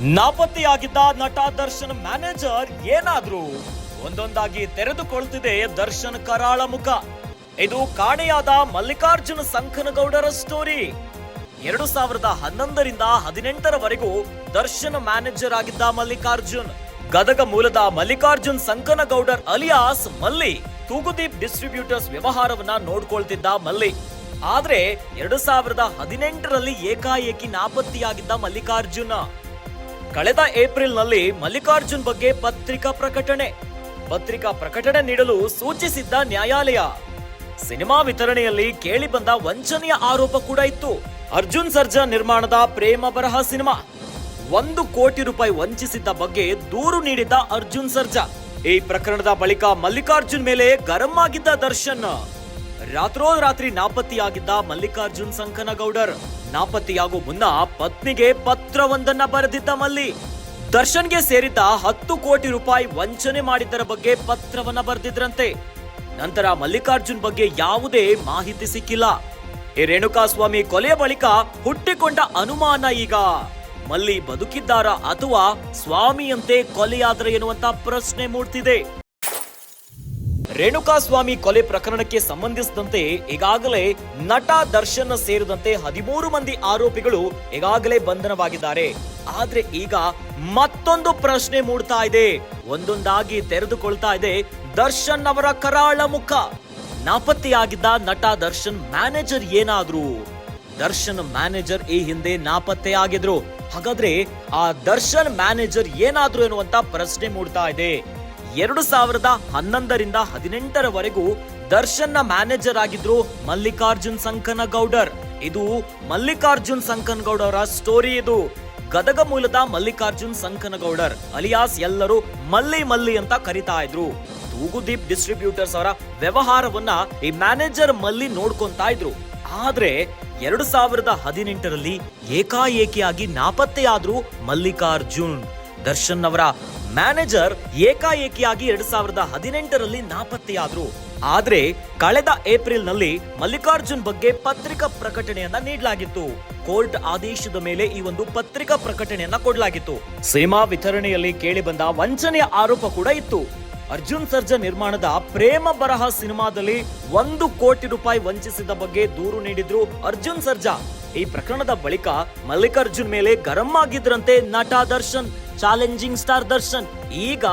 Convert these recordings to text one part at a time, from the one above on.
ನಾಪತ್ತೆಯಾಗಿದ್ದ ನಟ ದರ್ಶನ್ ಮ್ಯಾನೇಜರ್ ಏನಾದ್ರು ಒಂದೊಂದಾಗಿ ತೆರೆದುಕೊಳ್ತಿದೆ ದರ್ಶನ್ ಕರಾಳ ಮುಖ. ಇದು ಕಾಣೆಯಾದ ಮಲ್ಲಿಕಾರ್ಜುನ ಸಂಕನಗೌಡರ ಸ್ಟೋರಿ. ಎರಡು ಸಾವಿರದ ಹನ್ನೊಂದರಿಂದ ಹದಿನೆಂಟರವರೆಗೂ ದರ್ಶನ್ ಮ್ಯಾನೇಜರ್ ಆಗಿದ್ದ ಮಲ್ಲಿಕಾರ್ಜುನ್. ಗದಗ ಮೂಲದ ಮಲ್ಲಿಕಾರ್ಜುನ್ ಸಂಕನಗೌಡರ್ ಅಲಿಯಾಸ್ ಮಲ್ಲಿ ತೂಗುದೀಪ್ ಡಿಸ್ಟ್ರಿಬ್ಯೂಟರ್ಸ್ ವ್ಯವಹಾರವನ್ನ ನೋಡ್ಕೊಳ್ತಿದ್ದ ಮಲ್ಲಿ. ಆದ್ರೆ ಎರಡು ಸಾವಿರದ ಹದಿನೆಂಟರಲ್ಲಿ ಏಕಾಏಕಿ ನಾಪತ್ತೆಯಾಗಿದ್ದ ಮಲ್ಲಿಕಾರ್ಜುನ. ಕಳೆದ ಏಪ್ರಿಲ್ನಲ್ಲಿ ಮಲ್ಲಿಕಾರ್ಜುನ್ ಬಗ್ಗೆ ಪತ್ರಿಕಾ ಪ್ರಕಟಣೆ. ಪತ್ರಿಕಾ ಪ್ರಕಟಣೆ ನೀಡಲು ಸೂಚಿಸಿದ್ದ ನ್ಯಾಯಾಲಯ. ಸಿನಿಮಾ ವಿತರಣೆಯಲ್ಲಿ ಕೇಳಿಬಂದ ವಂಚನೆಯ ಆರೋಪ ಕೂಡ ಇತ್ತು. ಅರ್ಜುನ್ ಸರ್ಜಾ ನಿರ್ಮಾಣದ ಪ್ರೇಮ ಬರಹ ಸಿನಿಮಾ. ಒಂದು ಕೋಟಿ ರೂಪಾಯಿ ವಂಚಿಸಿದ್ದ ಬಗ್ಗೆ ದೂರು ನೀಡಿದ್ದ ಅರ್ಜುನ್ ಸರ್ಜಾ. ಈ ಪ್ರಕರಣದ ಬಳಿಕ ಮಲ್ಲಿಕಾರ್ಜುನ್ ಮೇಲೆ ಗರಂ ಆಗಿದ್ದ ದರ್ಶನ್. ರಾತ್ರೋರಾತ್ರಿ ನಾಪತ್ತೆಯಾಗಿದ್ದ ಮಲ್ಲಿಕಾರ್ಜುನ್ ಸಂಕನಗೌಡರ್. ನಾಪತ್ತೆಯಾಗೋ ಮುನ್ನ ಪತ್ನಿಗೆ ಪತ್ರವೊಂದನ್ನ ಬರೆದಿದ್ದ ಮಲ್ಲಿ. ದರ್ಶನ್ಗೆ ಸೇರಿದ್ದ ಹತ್ತು ಕೋಟಿ ರೂಪಾಯಿ ವಂಚನೆ ಮಾಡಿದ್ದರ ಬಗ್ಗೆ ಪತ್ರವನ್ನ ಬರೆದಿದ್ರಂತೆ. ನಂತರ ಮಲ್ಲಿಕಾರ್ಜುನ್ ಬಗ್ಗೆ ಯಾವುದೇ ಮಾಹಿತಿ ಸಿಕ್ಕಿಲ್ಲ. ಈ ರೇಣುಕಾಸ್ವಾಮಿ ಕೊಲೆಯ ಬಳಿಕ ಹುಟ್ಟಿಕೊಂಡ ಅನುಮಾನ ಈಗ. ಮಲ್ಲಿ ಬದುಕಿದ್ದಾರಾ ಅಥವಾ ಸ್ವಾಮಿಯಂತೆ ಕೊಲೆಯಾದ್ರೆ ಎನ್ನುವಂತ ಪ್ರಶ್ನೆ ಮೂಡ್ತಿದೆ. ರೇಣುಕಾಸ್ವಾಮಿ ಕೊಲೆ ಪ್ರಕರಣಕ್ಕೆ ಸಂಬಂಧಿಸಿದಂತೆ ಈಗಾಗಲೇ ನಟ ದರ್ಶನ್ ಸೇರಿದಂತೆ ಹದಿಮೂರು ಮಂದಿ ಆರೋಪಿಗಳು ಈಗಾಗಲೇ ಬಂಧನವಾಗಿದ್ದಾರೆ. ಆದ್ರೆ ಈಗ ಮತ್ತೊಂದು ಪ್ರಶ್ನೆ ಮೂಡ್ತಾ ಇದೆ. ಒಂದೊಂದಾಗಿ ತೆರೆದುಕೊಳ್ತಾ ಇದೆ ದರ್ಶನ್ ಅವರ ಕರಾಳ ಮುಖ. ನಾಪತ್ತೆಯಾಗಿದ್ದ ನಟ ದರ್ಶನ್ ಮ್ಯಾನೇಜರ್ ಏನಾದ್ರು? ದರ್ಶನ್ ಮ್ಯಾನೇಜರ್ ಈ ಹಿಂದೆ ನಾಪತ್ತೆ ಆಗಿದ್ರು. ಹಾಗಾದ್ರೆ ಆ ದರ್ಶನ್ ಮ್ಯಾನೇಜರ್ ಏನಾದ್ರು ಎನ್ನುವಂತ ಪ್ರಶ್ನೆ ಮೂಡ್ತಾ ಇದೆ. ಎರಡು ಸಾವಿರದ ಹನ್ನೊಂದರಿಂದ ಹದಿನೆಂಟರವರೆಗೂ ದರ್ಶನ್ನ ಮ್ಯಾನೇಜರ್ ಆಗಿದ್ರು ಮಲ್ಲಿಕಾರ್ಜುನ್ ಸಂಕನಗೌಡರ್. ಇದು ಮಲ್ಲಿಕಾರ್ಜುನ್ ಸಂಕನಗೌಡರ ಸ್ಟೋರಿ ಇದು. ಗದಗ ಮೂಲದ ಮಲ್ಲಿಕಾರ್ಜುನ್ ಸಂಕನಗೌಡರ್, ಅಲಿಯಾಸ್ ಎಲ್ಲರೂ ಮಲ್ಲಿ ಮಲ್ಲಿ ಅಂತ ಕರಿತಾ ಇದ್ರು. ತೂಗುದೀಪ್ ಡಿಸ್ಟ್ರಿಬ್ಯೂಟರ್ಸ್ ಅವರ ವ್ಯವಹಾರವನ್ನ ಈ ಮ್ಯಾನೇಜರ್ ಮಲ್ಲಿ ನೋಡ್ಕೊಂತಾ ಇದ್ರು. ಆದ್ರೆ ಎರಡು ಸಾವಿರದ ಹದಿನೆಂಟರಲ್ಲಿ ಏಕಾಏಕಿಯಾಗಿ ನಾಪತ್ತೆಯಾದ್ರು ಮಲ್ಲಿಕಾರ್ಜುನ್. ದರ್ಶನ್ ಅವರ ಮ್ಯಾನೇಜರ್ ಏಕಾಏಕಿಯಾಗಿ ಎರಡ್ ಸಾವಿರದ ಹದಿನೆಂಟರಲ್ಲಿ ನಾಪತ್ತೆಯಾದ್ರು. ಆದ್ರೆ ಕಳೆದ ಏಪ್ರಿಲ್ನಲ್ಲಿ ಮಲ್ಲಿಕಾರ್ಜುನ್ ಬಗ್ಗೆ ಪತ್ರಿಕಾ ಪ್ರಕಟಣೆಯನ್ನ ನೀಡಲಾಗಿತ್ತು. ಕೋರ್ಟ್ ಆದೇಶದ ಮೇಲೆ ಈ ಒಂದು ಪತ್ರಿಕಾ ಪ್ರಕಟಣೆಯನ್ನ ಕೊಡಲಾಗಿತ್ತು. ಸಿನಿಮಾ ವಿತರಣೆಯಲ್ಲಿ ಕೇಳಿಬಂದ ವಂಚನೆಯ ಆರೋಪ ಕೂಡ ಇತ್ತು. ಅರ್ಜುನ್ ಸರ್ಜಾ ನಿರ್ಮಾಣದ ಪ್ರೇಮ ಬರಹ ಸಿನಿಮಾದಲ್ಲಿ ಒಂದು ಕೋಟಿ ರೂಪಾಯಿ ವಂಚಿಸಿದ ಬಗ್ಗೆ ದೂರು ನೀಡಿದ್ರು ಅರ್ಜುನ್ ಸರ್ಜಾ. ಈ ಪ್ರಕರಣದ ಬಳಿಕ ಮಲ್ಲಿಕಾರ್ಜುನ್ ಮೇಲೆ ಗರಂ ಆಗಿದ್ರಂತೆ ನಟ ದರ್ಶನ್. ಚಾಲೆಂಜಿಂಗ್ ಸ್ಟಾರ್ ದರ್ಶನ್ ಈಗ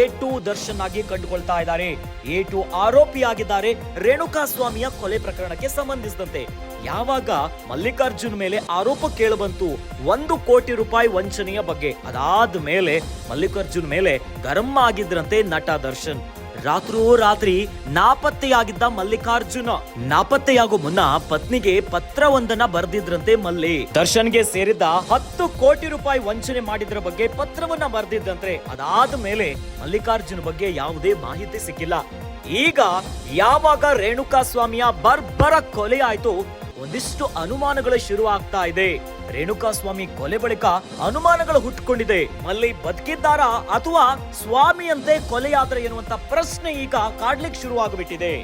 ಎ ಟು ದರ್ಶನ್ ಆಗಿ ಕಂಡುಕೊಳ್ತಾ ಇದ್ದಾರೆ. ಎ ಟು ಆರೋಪಿಯಾಗಿದ್ದಾರೆ ರೇಣುಕಾ ಸ್ವಾಮಿಯ ಕೊಲೆ ಪ್ರಕರಣಕ್ಕೆ ಸಂಬಂಧಿಸಿದಂತೆ. ಯಾವಾಗ ಮಲ್ಲಿಕಾರ್ಜುನ್ ಮೇಲೆ ಆರೋಪ ಕೇಳಬಂತು? ಒಂದು ಕೋಟಿ ರೂಪಾಯಿ ವಂಚನೆಯ ಬಗ್ಗೆ. ಅದಾದ ಮೇಲೆ ಮಲ್ಲಿಕಾರ್ಜುನ್ ಮೇಲೆ ಗರಂ ಆಗಿದ್ರಂತೆ ನಟ ದರ್ಶನ್ ರಾತ್ರೋರಾತ್ರಿ ನಾಪತ್ತೆಯಾಗಿದ್ದ ಮಲ್ಲಿಕಾರ್ಜುನ. ನಾಪತ್ತೆಯಾಗೋ ಮುನ್ನ ಪತ್ನಿಗೆ ಪತ್ರವೊಂದನ್ನ ಬರೆದಿದ್ರಂತೆ ಮಲ್ಲಿ. ದರ್ಶನ್ಗೆ ಸೇರಿದ್ದ ಹತ್ತು ಕೋಟಿ ರೂಪಾಯಿ ವಂಚನೆ ಮಾಡಿದ್ರ ಬಗ್ಗೆ ಪತ್ರವನ್ನ ಬರೆದಿದ್ದಂತೆ ಅದಾದ ಮೇಲೆ ಮಲ್ಲಿಕಾರ್ಜುನ ಬಗ್ಗೆ ಯಾವುದೇ ಮಾಹಿತಿ ಸಿಕ್ಕಿಲ್ಲ. ಈಗ ಯಾವಾಗ ರೇಣುಕಾ ಸ್ವಾಮಿಯ ಬರ್ಬರ ಕೊಲೆ ಆಯ್ತು ಒಂದಿಷ್ಟು ಅನುಮಾನಗಳು ಶುರು ಆಗ್ತಾ ಇದೆ. ರೇಣುಕಾ ಸ್ವಾಮಿ ಕೊಲೆ ಬಳಿಕ ಅನುಮಾನಗಳು ಹುಟ್ಟುಕೊಂಡಿದೆ ಮಲ್ಲಿ ಬದುಕಿದ್ದಾರಾ ಅಥವಾ ಸ್ವಾಮಿಯಂತೆ ಕೊಲೆಯಾದ್ರೆ ಎನ್ನುವಂತ ಪ್ರಶ್ನೆ ಈಗ ಕಾಡ್ಲಿಕ್ಕೆ ಶುರುವಾಗ್ಬಿಟ್ಟಿದೆ.